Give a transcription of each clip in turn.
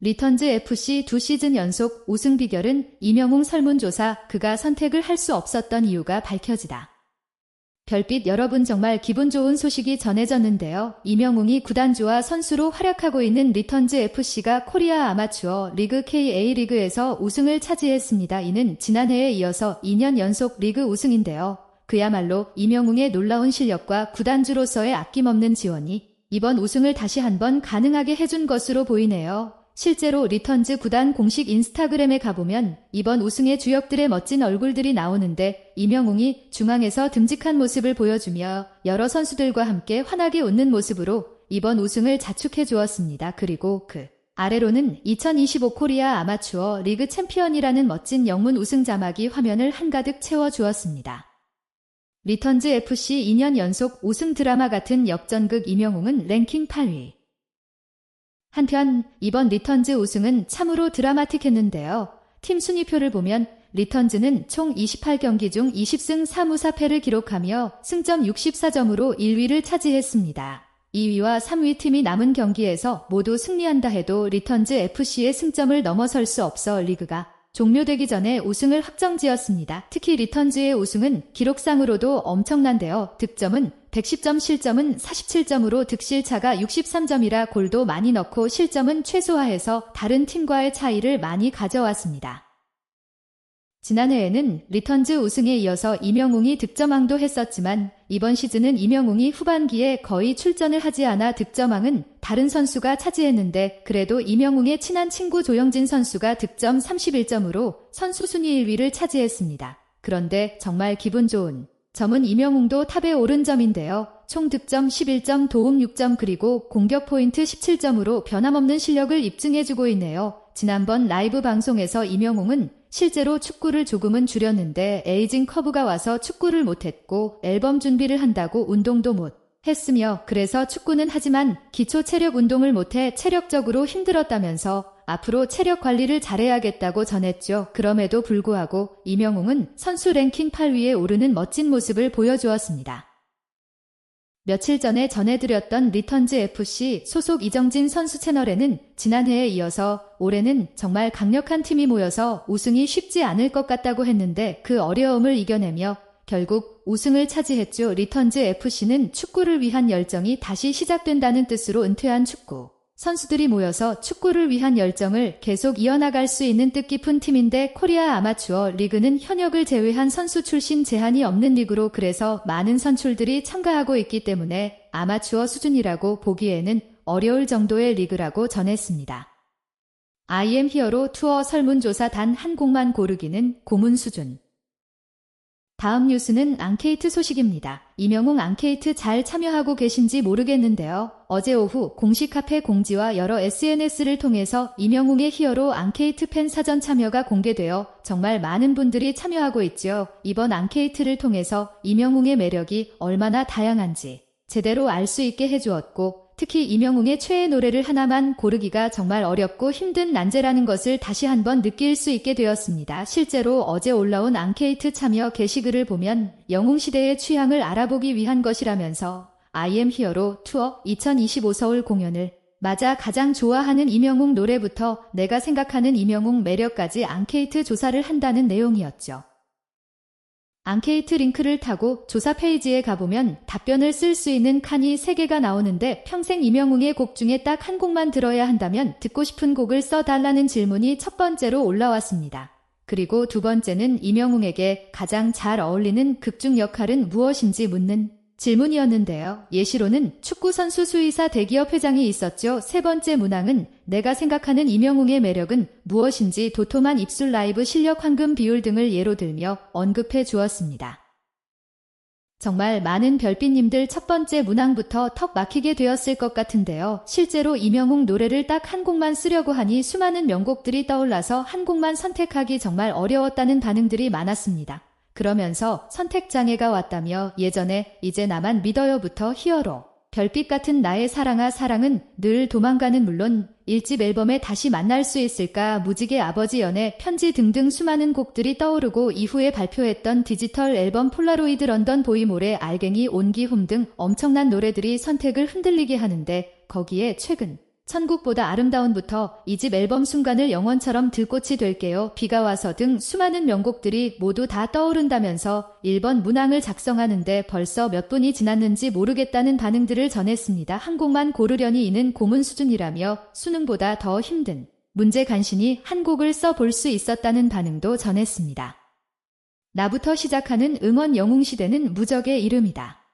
리턴즈 FC 두 시즌 연속 우승 비결은 이명웅 설문조사 그가 선택을 할 수 없었던 이유가 밝혀지다. 별빛 여러분 정말 기분 좋은 소식이 전해졌는데요. 이명웅이 구단주와 선수로 활약하고 있는 리턴즈 FC가 코리아 아마추어 리그 KA 리그에서 우승을 차지했습니다. 이는 지난해에 이어서 2년 연속 리그 우승인데요. 그야말로 이명웅의 놀라운 실력과 구단주로서의 아낌없는 지원이 이번 우승을 다시 한번 가능하게 해준 것으로 보이네요. 실제로 리턴즈 구단 공식 인스타그램에 가보면 이번 우승의 주역들의 멋진 얼굴들이 나오는데 이명웅이 중앙에서 듬직한 모습을 보여주며 여러 선수들과 함께 환하게 웃는 모습으로 이번 우승을 자축해 주었습니다. 그리고 그 아래로는 2025 코리아 아마추어 리그 챔피언이라는 멋진 영문 우승 자막이 화면을 한가득 채워 주었습니다. 리턴즈 FC 2년 연속 우승 드라마 같은 역전극 이명웅은 랭킹 8위. 한편 이번 리턴즈 우승은 참으로 드라마틱했는데요. 팀 순위표를 보면 리턴즈는 총 28경기 중 20승 3무사패를 기록하며 승점 64점으로 1위를 차지했습니다. 2위와 3위 팀이 남은 경기에서 모두 승리한다 해도 리턴즈 FC의 승점을 넘어설 수 없어 리그가 종료되기 전에 우승을 확정지었습니다. 특히 리턴즈의 우승은 기록상으로도 엄청난데요. 득점은 110점 실점은 47점으로 득실차가 63점이라 골도 많이 넣고 실점은 최소화해서 다른 팀과의 차이를 많이 가져왔습니다. 지난해에는 리턴즈 우승에 이어서 이명웅이 득점왕도 했었지만 이번 시즌은 이명웅이 후반기에 거의 출전을 하지 않아 득점왕은 다른 선수가 차지했는데 그래도 이명웅의 친한 친구 조영진 선수가 득점 31점으로 선수 순위 1위를 차지했습니다. 그런데 정말 기분 좋은 점은 이명웅도 탑에 오른 점인데요. 총 득점 11점, 도움 6점 그리고 공격 포인트 17점으로 변함없는 실력을 입증해주고 있네요. 지난번 라이브 방송에서 이명웅은 실제로 축구를 조금은 줄였는데 에이징 커브가 와서 축구를 못했고 앨범 준비를 한다고 운동도 못 했으며 그래서 축구는 하지만 기초 체력 운동을 못해 체력적으로 힘들었다면서 앞으로 체력 관리를 잘해야겠다고 전했죠. 그럼에도 불구하고 이명웅은 선수 랭킹 8위에 오르는 멋진 모습을 보여주었습니다. 며칠 전에 전해드렸던 리턴즈 FC 소속 이정진 선수 채널에는 지난해에 이어서 올해는 정말 강력한 팀이 모여서 우승이 쉽지 않을 것 같다고 했는데 그 어려움을 이겨내며 결국 우승을 차지했죠. 리턴즈 FC는 축구를 위한 열정이 다시 시작된다는 뜻으로 은퇴한 축구. 선수들이 모여서 축구를 위한 열정을 계속 이어나갈 수 있는 뜻깊은 팀인데 코리아 아마추어 리그는 현역을 제외한 선수 출신 제한이 없는 리그로 그래서 많은 선출들이 참가하고 있기 때문에 아마추어 수준이라고 보기에는 어려울 정도의 리그라고 전했습니다. IM 히어로 투어 설문조사 단 한 곡만 고르기는 고문 수준. 다음 뉴스는 앙케이트 소식입니다. 이명웅 앙케이트 잘 참여하고 계신지 모르겠는데요. 어제 오후 공식 카페 공지와 여러 SNS를 통해서 이명웅의 히어로 앙케이트 팬 사전 참여가 공개되어 정말 많은 분들이 참여하고 있죠. 이번 앙케이트를 통해서 이명웅의 매력이 얼마나 다양한지 제대로 알 수 있게 해주었고 특히 이명웅의 최애 노래를 하나만 고르기가 정말 어렵고 힘든 난제라는 것을 다시 한번 느낄 수 있게 되었습니다. 실제로 어제 올라온 앙케이트 참여 게시글을 보면 영웅 시대의 취향을 알아보기 위한 것이라면서 IM 히어로 투어 2025 서울 공연을 맞아 가장 좋아하는 이명웅 노래부터 내가 생각하는 이명웅 매력까지 앙케이트 조사를 한다는 내용이었죠. 앙케이트 링크를 타고 조사 페이지에 가보면 답변을 쓸 수 있는 칸이 3개가 나오는데 평생 이명웅의 곡 중에 딱 한 곡만 들어야 한다면 듣고 싶은 곡을 써달라는 질문이 첫 번째로 올라왔습니다. 그리고 두 번째는 이명웅에게 가장 잘 어울리는 극중 역할은 무엇인지 묻는 질문이었는데요. 예시로는 축구선수 수의사 대기업 회장이 있었죠. 세 번째 문항은 내가 생각하는 이명웅의 매력은 무엇인지 도톰한 입술 라이브 실력 황금 비율 등을 예로 들며 언급해 주었습니다. 정말 많은 별빛님들 첫 번째 문항부터 턱 막히게 되었을 것 같은데요. 실제로 이명웅 노래를 딱 한 곡만 쓰려고 하니 수많은 명곡들이 떠올라서 한 곡만 선택하기 정말 어려웠다는 반응들이 많았습니다. 그러면서 선택장애가 왔다며 예전에 이제 나만 믿어요부터 히어로. 별빛 같은 나의 사랑아 사랑은 늘 도망가는 물론 1집 앨범에 다시 만날 수 있을까 무지개 아버지 연애 편지 등등 수많은 곡들이 떠오르고 이후에 발표했던 디지털 앨범 폴라로이드 런던 보이몰의 알갱이 온기홈 등 엄청난 노래들이 선택을 흔들리게 하는데 거기에 최근 천국보다 아름다운부터 이 집 앨범 순간을 영원처럼 들꽃이 될게요. 비가 와서 등 수많은 명곡들이 모두 다 떠오른다면서 1번 문항을 작성하는데 벌써 몇 분이 지났는지 모르겠다는 반응들을 전했습니다. 한 곡만 고르려니 이는 고문 수준이라며 수능보다 더 힘든 문제 간신히 한 곡을 써볼 수 있었다는 반응도 전했습니다. 나부터 시작하는 응원 영웅시대는 무적의 이름이다.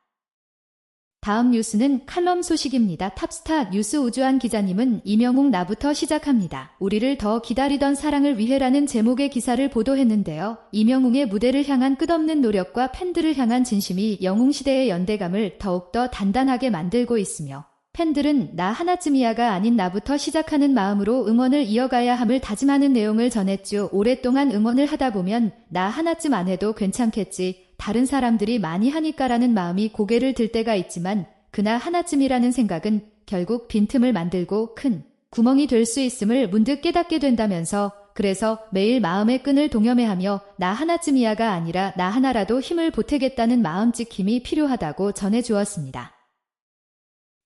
다음 뉴스는 칼럼 소식입니다. 탑스타 뉴스 우주한 기자님은 이명웅 나부터 시작합니다. 우리를 더 기다리던 사랑을 위해라는 제목의 기사를 보도했는데요. 이명웅의 무대를 향한 끝없는 노력과 팬들을 향한 진심이 영웅시대의 연대감을 더욱더 단단하게 만들고 있으며 팬들은 나 하나쯤이야가 아닌 나부터 시작하는 마음으로 응원을 이어가야 함을 다짐하는 내용을 전했죠. 오랫동안 응원을 하다 보면 나 하나쯤 안 해도 괜찮겠지. 다른 사람들이 많이 하니까라는 마음이 고개를 들 때가 있지만 그나 하나쯤이라는 생각은 결국 빈틈을 만들고 큰 구멍이 될 수 있음을 문득 깨닫게 된다면서 그래서 매일 마음의 끈을 동여매하며 나 하나쯤이야가 아니라 나 하나라도 힘을 보태겠다는 마음 찍힘이 필요하다고 전해주었습니다.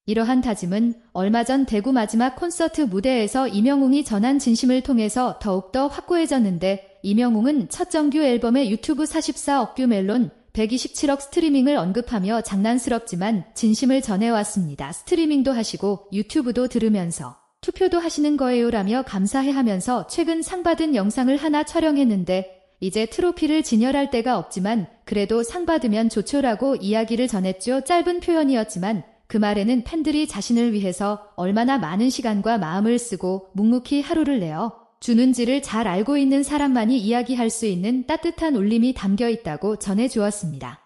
이러한 다짐은 얼마 전 대구 마지막 콘서트 무대에서 이명웅이 전한 진심을 통해서 더욱더 확고해졌는데 이명웅은 첫 정규 앨범의 유튜브 44억 뷰 멜론 127억 스트리밍을 언급하며 장난스럽지만 진심을 전해왔습니다. 스트리밍도 하시고 유튜브도 들으면서 투표도 하시는 거예요라며 감사해 하면서 최근 상 받은 영상을 하나 촬영했는데 이제 트로피를 진열할 데가 없지만 그래도 상 받으면 좋죠라고 이야기를 전했죠. 짧은 표현이었지만 그 말에는 팬들이 자신을 위해서 얼마나 많은 시간과 마음을 쓰고 묵묵히 하루를 내어 주는지를 잘 알고 있는 사람만이 이야기할 수 있는 따뜻한 울림이 담겨 있다고 전해 주었습니다.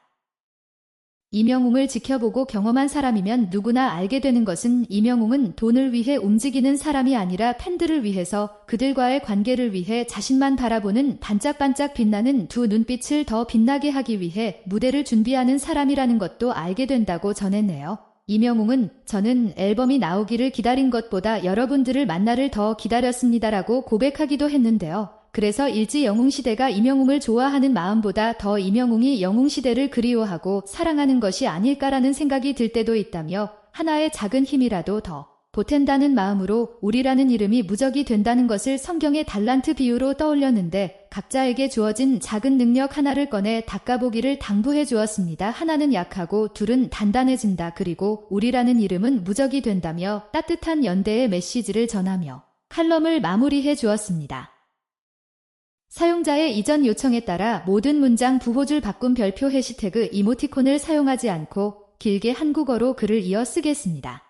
이명웅을 지켜보고 경험한 사람이면 누구나 알게 되는 것은 이명웅은 돈을 위해 움직이는 사람이 아니라 팬들을 위해서 그들과의 관계를 위해 자신만 바라보는 반짝반짝 빛나는 두 눈빛을 더 빛나게 하기 위해 무대를 준비하는 사람이라는 것도 알게 된다고 전했네요. 이명웅은 저는 앨범이 나오기를 기다린 것보다 여러분들을 만나를 더 기다렸습니다라고 고백하기도 했는데요. 그래서 일지 영웅시대가 이명웅을 좋아하는 마음보다 더 이명웅이 영웅시대를 그리워하고 사랑하는 것이 아닐까라는 생각이 들 때도 있다며 하나의 작은 힘이라도 더 보탠다는 마음으로 우리라는 이름이 무적이 된다는 것을 성경의 달란트 비유로 떠올렸는데 각자에게 주어진 작은 능력 하나를 꺼내 닦아보기를 당부해 주었습니다. 하나는 약하고 둘은 단단해진다. 그리고 우리라는 이름은 무적이 된다며 따뜻한 연대의 메시지를 전하며 칼럼을 마무리해 주었습니다. 사용자의 이전 요청에 따라 모든 문장 부호줄 바꾼 별표 해시태그 이모티콘을 사용하지 않고 길게 한국어로 글을 이어 쓰겠습니다.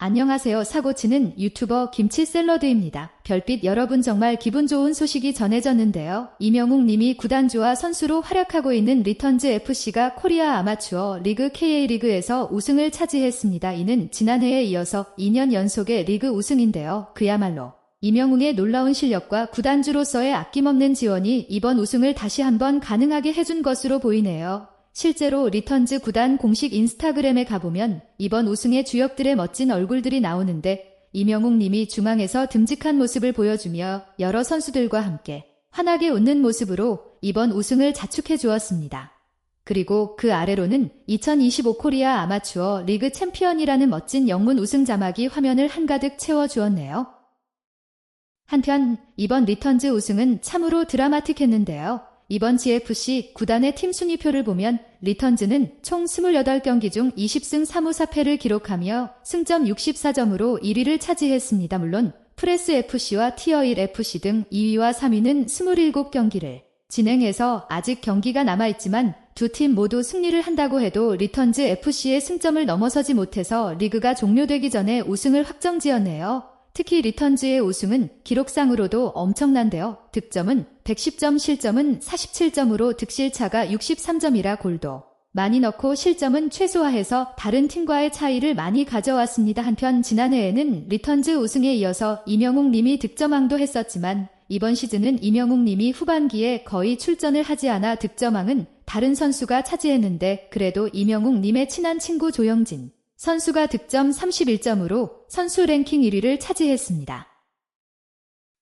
안녕하세요. 사고치는 유튜버 김치 샐러드입니다. 별빛 여러분 정말 기분 좋은 소식이 전해졌는데요. 이명웅 님이 구단주와 선수로 활약하고 있는 리턴즈 FC가 코리아 아마추어 리그 KA리그에서 우승을 차지했습니다. 이는 지난해에 이어서 2년 연속의 리그 우승인데요. 그야말로 이명웅의 놀라운 실력과 구단주로서의 아낌없는 지원이 이번 우승을 다시 한번 가능하게 해준 것으로 보이네요. 실제로 리턴즈 구단 공식 인스타그램에 가보면 이번 우승의 주역들의 멋진 얼굴들이 나오는데 이명웅 님이 중앙에서 듬직한 모습을 보여주며 여러 선수들과 함께 환하게 웃는 모습으로 이번 우승을 자축해 주었습니다. 그리고 그 아래로는 2025 코리아 아마추어 리그 챔피언이라는 멋진 영문 우승 자막이 화면을 한가득 채워주었네요. 한편 이번 리턴즈 우승은 참으로 드라마틱했는데요. 이번 GFC 구단의 팀 순위표를 보면 리턴즈는 총 28경기 중 20승 3무 4패를 기록하며 승점 64점으로 1위를 차지했습니다. 물론 프레스 FC와 티어 1 FC 등 2위와 3위는 27경기를 진행해서 아직 경기가 남아있지만 두 팀 모두 승리를 한다고 해도 리턴즈 FC의 승점을 넘어서지 못해서 리그가 종료되기 전에 우승을 확정지었네요. 특히 리턴즈의 우승은 기록상으로도 엄청난데요. 득점은 110점, 실점은 47점으로 득실차가 63점이라 골도 많이 넣고 실점은 최소화해서 다른 팀과의 차이를 많이 가져왔습니다. 한편 지난해에는 리턴즈 우승에 이어서 이명웅 님이 득점왕도 했었지만 이번 시즌은 이명웅 님이 후반기에 거의 출전을 하지 않아 득점왕은 다른 선수가 차지했는데 그래도 이명웅 님의 친한 친구 조영진 선수가 득점 31점으로 선수 랭킹 1위를 차지했습니다.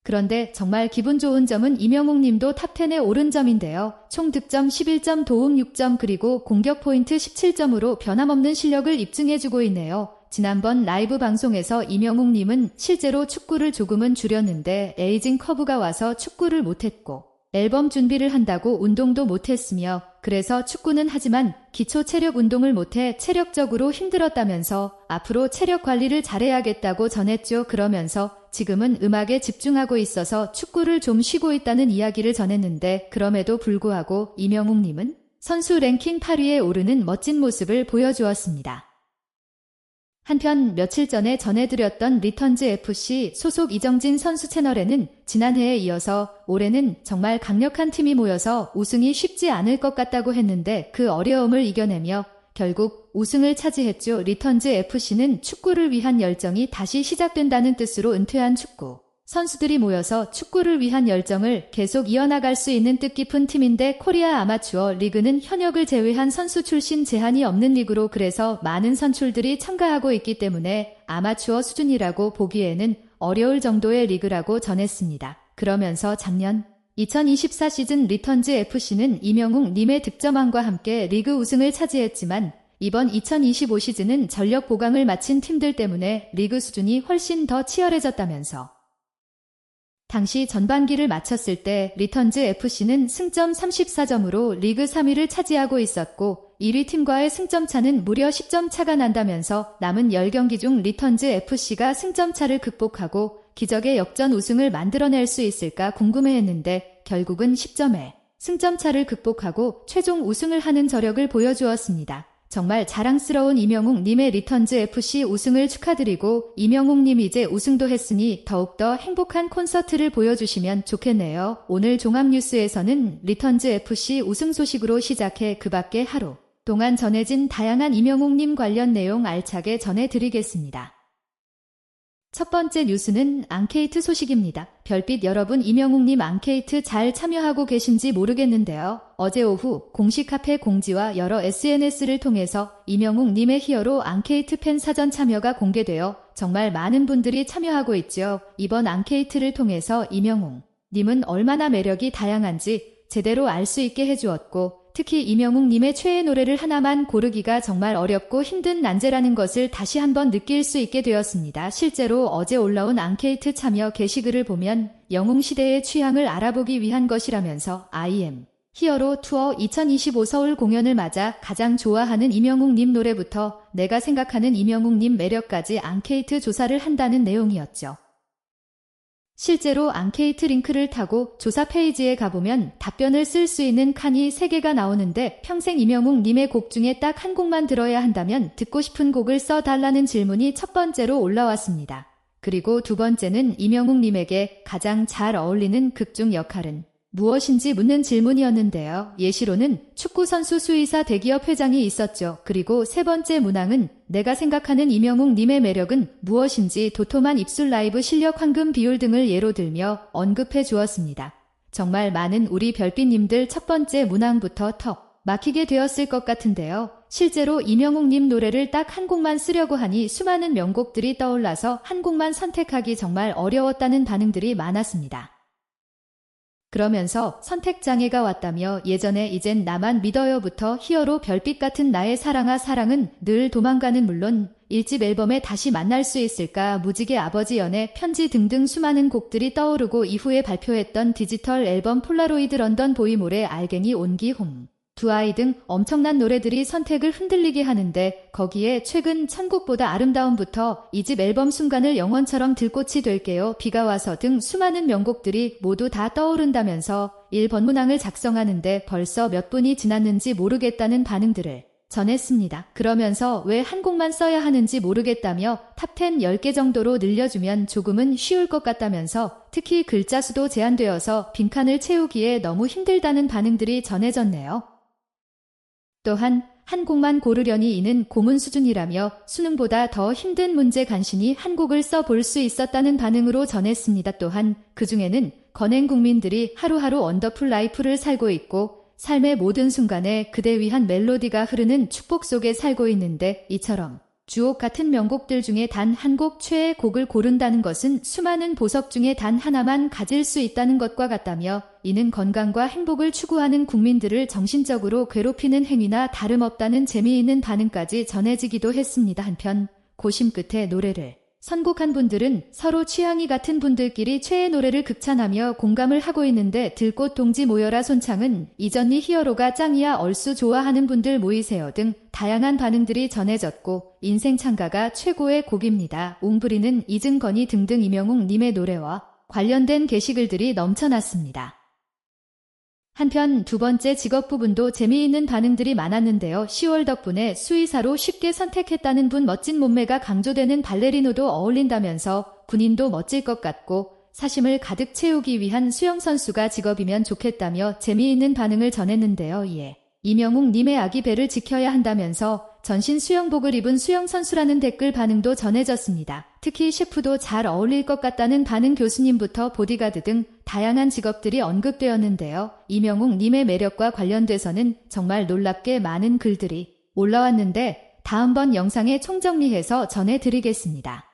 그런데 정말 기분 좋은 점은 이명웅 님도 탑10에 오른 점인데요. 총 득점 11점, 도움 6점, 그리고 공격 포인트 17점으로 변함없는 실력을 입증해주고 있네요. 지난번 라이브 방송에서 이명웅님은 실제로 축구를 조금은 줄였는데 에이징 커브가 와서 축구를 못했고 앨범 준비를 한다고 운동도 못했으며 그래서 축구는 하지만 기초 체력 운동을 못해 체력적으로 힘들었다면서 앞으로 체력 관리를 잘해야겠다고 전했죠. 그러면서 지금은 음악에 집중하고 있어서 축구를 좀 쉬고 있다는 이야기를 전했는데 그럼에도 불구하고 이명웅님은 선수 랭킹 8위에 오르는 멋진 모습을 보여주었습니다. 한편 며칠 전에 전해드렸던 리턴즈 FC 소속 이정진 선수 채널에는 지난해에 이어서 올해는 정말 강력한 팀이 모여서 우승이 쉽지 않을 것 같다고 했는데 그 어려움을 이겨내며 결국 우승을 차지했죠. 리턴즈 FC는 축구를 위한 열정이 다시 시작된다는 뜻으로 은퇴한 축구. 선수들이 모여서 축구를 위한 열정을 계속 이어나갈 수 있는 뜻깊은 팀인데 코리아 아마추어 리그는 현역을 제외한 선수 출신 제한이 없는 리그로 그래서 많은 선출들이 참가하고 있기 때문에 아마추어 수준이라고 보기에는 어려울 정도의 리그라고 전했습니다. 그러면서 작년 2024 시즌 리턴즈 FC는 이명웅 님의 득점왕과 함께 리그 우승을 차지했지만 이번 2025 시즌은 전력 보강을 마친 팀들 때문에 리그 수준이 훨씬 더 치열해졌다면서 당시 전반기를 마쳤을 때 리턴즈 FC는 승점 34점으로 리그 3위를 차지하고 있었고 1위 팀과의 승점 차는 무려 10점 차가 난다면서 남은 10경기 중 리턴즈 FC가 승점 차를 극복하고 기적의 역전 우승을 만들어낼 수 있을까 궁금해했는데 결국은 10점에 승점 차를 극복하고 최종 우승을 하는 저력을 보여주었습니다. 정말 자랑스러운 이명웅 님의 리턴즈 FC 우승을 축하드리고 이명웅 님 이제 우승도 했으니 더욱더 행복한 콘서트를 보여주시면 좋겠네요. 오늘 종합뉴스에서는 리턴즈 FC 우승 소식으로 시작해 그 밖에 하루 동안 전해진 다양한 이명웅 님 관련 내용 알차게 전해드리겠습니다. 첫 번째 뉴스는 앙케이트 소식입니다. 별빛 여러분 이명웅님 앙케이트 잘 참여하고 계신지 모르겠는데요. 어제 오후 공식 카페 공지와 여러 SNS를 통해서 이명웅님의 히어로 앙케이트 팬 사전 참여가 공개되어 정말 많은 분들이 참여하고 있죠. 이번 앙케이트를 통해서 이명웅 님은 얼마나 매력이 다양한지 제대로 알 수 있게 해주었고 특히 이명웅님의 최애 노래를 하나만 고르기가 정말 어렵고 힘든 난제라는 것을 다시 한번 느낄 수 있게 되었습니다. 실제로 어제 올라온 앙케이트 참여 게시글을 보면 영웅 시대의 취향을 알아보기 위한 것이라면서 IM 히어로 투어 2025 서울 공연을 맞아 가장 좋아하는 이명웅님 노래부터 내가 생각하는 이명웅님 매력까지 앙케이트 조사를 한다는 내용이었죠. 실제로 앙케이트 링크를 타고 조사 페이지에 가보면 답변을 쓸 수 있는 칸이 3개가 나오는데 평생 이명웅 님의 곡 중에 딱 한 곡만 들어야 한다면 듣고 싶은 곡을 써달라는 질문이 첫 번째로 올라왔습니다. 그리고 두 번째는 이명웅 님에게 가장 잘 어울리는 극중 역할은 무엇인지 묻는 질문이었는데요. 예시로는 축구선수 수의사 대기업 회장이 있었죠. 그리고 세 번째 문항은 내가 생각하는 이명웅 님의 매력은 무엇인지 도톰한 입술 라이브 실력 황금 비율 등을 예로 들며 언급해 주었습니다. 정말 많은 우리 별빛님들 첫 번째 문항부터 턱 막히게 되었을 것 같은데요. 실제로 이명웅 님 노래를 딱 한 곡만 쓰려고 하니 수많은 명곡들이 떠올라서 한 곡만 선택하기 정말 어려웠다는 반응들이 많았습니다. 그러면서 선택장애가 왔다며 예전에 이젠 나만 믿어요부터 히어로 별빛 같은 나의 사랑아 사랑은 늘 도망가는 물론 1집 앨범에 다시 만날 수 있을까 무지개 아버지 연애 편지 등등 수많은 곡들이 떠오르고 이후에 발표했던 디지털 앨범 폴라로이드 런던 보이몰의 알갱이 온기 홈. 두 아이 등 엄청난 노래들이 선택을 흔들리게 하는데 거기에 최근 천국보다 아름다움부터 이 집 앨범 순간을 영원처럼 들꽃이 될게요 비가 와서 등 수많은 명곡들이 모두 다 떠오른다면서 1번 문항을 작성하는데 벌써 몇 분이 지났는지 모르겠다는 반응들을 전했습니다. 그러면서 왜 한 곡만 써야 하는지 모르겠다며 탑10 10개 정도로 늘려주면 조금은 쉬울 것 같다면서 특히 글자 수도 제한되어서 빈칸을 채우기에 너무 힘들다는 반응들이 전해졌네요. 또한 한 곡만 고르려니 이는 고문 수준이라며 수능보다 더 힘든 문제 간신히 한 곡을 써 볼 수 있었다는 반응으로 전했습니다. 또한 그 중에는 건행 국민들이 하루하루 언더풀 라이프를 살고 있고 삶의 모든 순간에 그대 위한 멜로디가 흐르는 축복 속에 살고 있는데 이처럼 주옥 같은 명곡들 중에 단 한 곡 최애 곡을 고른다는 것은 수많은 보석 중에 단 하나만 가질 수 있다는 것과 같다며 이는 건강과 행복을 추구하는 국민들을 정신적으로 괴롭히는 행위나 다름없다는 재미있는 반응까지 전해지기도 했습니다. 한편 고심 끝에 노래를 선곡한 분들은 서로 취향이 같은 분들끼리 최애 노래를 극찬하며 공감을 하고 있는데 들꽃 동지 모여라 손창은 이전니 히어로가 짱이야 얼쑤 좋아하는 분들 모이세요 등 다양한 반응들이 전해졌고 인생 창가가 최고의 곡입니다. 웅부리는 이증건이 등등 이명웅 님의 노래와 관련된 게시글들이 넘쳐났습니다. 한편 두 번째 직업 부분도 재미있는 반응들이 많았는데요. 10월 덕분에 수의사로 쉽게 선택했다는 분 멋진 몸매가 강조되는 발레리노도 어울린다면서 군인도 멋질 것 같고 사심을 가득 채우기 위한 수영선수가 직업이면 좋겠다며 재미있는 반응을 전했는데요. 이에 이명웅 님의 아기 배를 지켜야 한다면서 전신 수영복을 입은 수영선수라는 댓글 반응도 전해졌습니다. 특히 셰프도 잘 어울릴 것 같다는 반응 교수님부터 보디가드 등 다양한 직업들이 언급되었는데요. 이명웅 님의 매력과 관련돼서는 정말 놀랍게 많은 글들이 올라왔는데 다음번 영상에 총정리해서 전해드리겠습니다.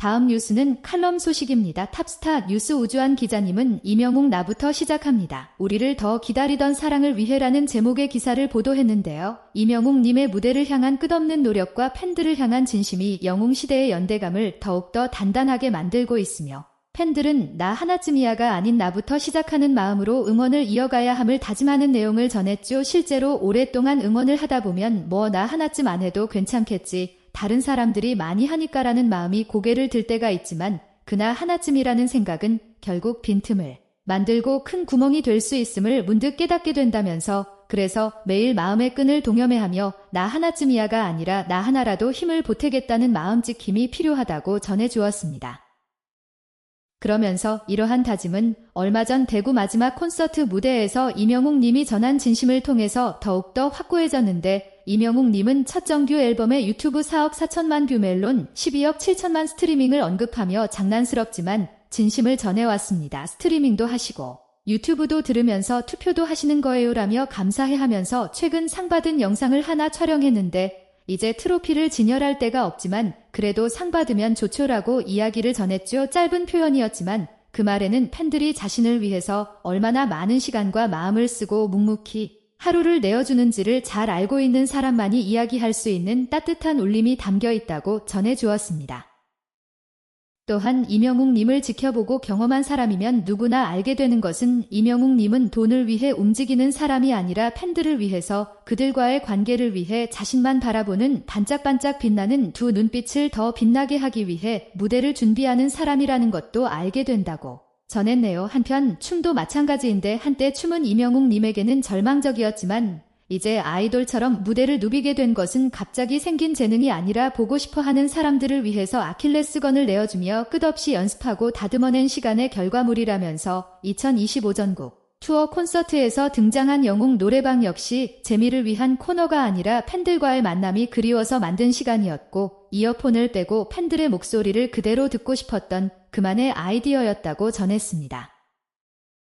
다음 뉴스는 칼럼 소식입니다. 탑스타 뉴스 우주한 기자님은 이명웅 나부터 시작합니다. 우리를 더 기다리던 사랑을 위해라는 제목의 기사를 보도했는데요. 이명웅 님의 무대를 향한 끝없는 노력과 팬들을 향한 진심이 영웅 시대의 연대감을 더욱더 단단하게 만들고 있으며 팬들은 나 하나쯤이야가 아닌 나부터 시작하는 마음으로 응원을 이어가야 함을 다짐하는 내용을 전했죠. 실제로 오랫동안 응원을 하다 보면 뭐 나 하나쯤 안 해도 괜찮겠지. 다른 사람들이 많이 하니까라는 마음이 고개를 들 때가 있지만 그나 하나쯤이라는 생각은 결국 빈틈을 만들고 큰 구멍이 될 수 있음을 문득 깨닫게 된다면서 그래서 매일 마음의 끈을 동여매하며 나 하나쯤이야가 아니라 나 하나라도 힘을 보태겠다는 마음찍힘이 필요하다고 전해주었습니다. 그러면서 이러한 다짐은 얼마 전 대구 마지막 콘서트 무대에서 이명웅 님이 전한 진심을 통해서 더욱더 확고해졌는데 이명웅 님은 첫 정규 앨범의 유튜브 4억 4천만 뷰 멜론 12억 7천만 스트리밍을 언급하며 장난스럽지만 진심을 전해왔습니다. 스트리밍도 하시고 유튜브도 들으면서 투표도 하시는 거예요라며 감사해 하면서 최근 상 받은 영상을 하나 촬영했는데 이제 트로피를 진열할 데가 없지만 그래도 상 받으면 좋죠라고 이야기를 전했죠. 짧은 표현이었지만 그 말에는 팬들이 자신을 위해서 얼마나 많은 시간과 마음을 쓰고 묵묵히 하루를 내어주는지를 잘 알고 있는 사람만이 이야기할 수 있는 따뜻한 울림이 담겨 있다고 전해주었습니다. 또한 이명웅 님을 지켜보고 경험한 사람이면 누구나 알게 되는 것은 이명웅 님은 돈을 위해 움직이는 사람이 아니라 팬들을 위해서 그들과의 관계를 위해 자신만 바라보는 반짝반짝 빛나는 두 눈빛을 더 빛나게 하기 위해 무대를 준비하는 사람이라는 것도 알게 된다고 전했네요. 한편 춤도 마찬가지인데 한때 춤은 이명웅 님에게는 절망적이었지만 이제 아이돌처럼 무대를 누비게 된 것은 갑자기 생긴 재능이 아니라 보고 싶어 하는 사람들을 위해서 아킬레스건을 내어주며 끝없이 연습하고 다듬어낸 시간의 결과물이라면서 2025 전국 투어 콘서트에서 등장한 영웅 노래방 역시 재미를 위한 코너가 아니라 팬들과의 만남이 그리워서 만든 시간이었고 이어폰을 빼고 팬들의 목소리를 그대로 듣고 싶었던 그만의 아이디어였다고 전했습니다.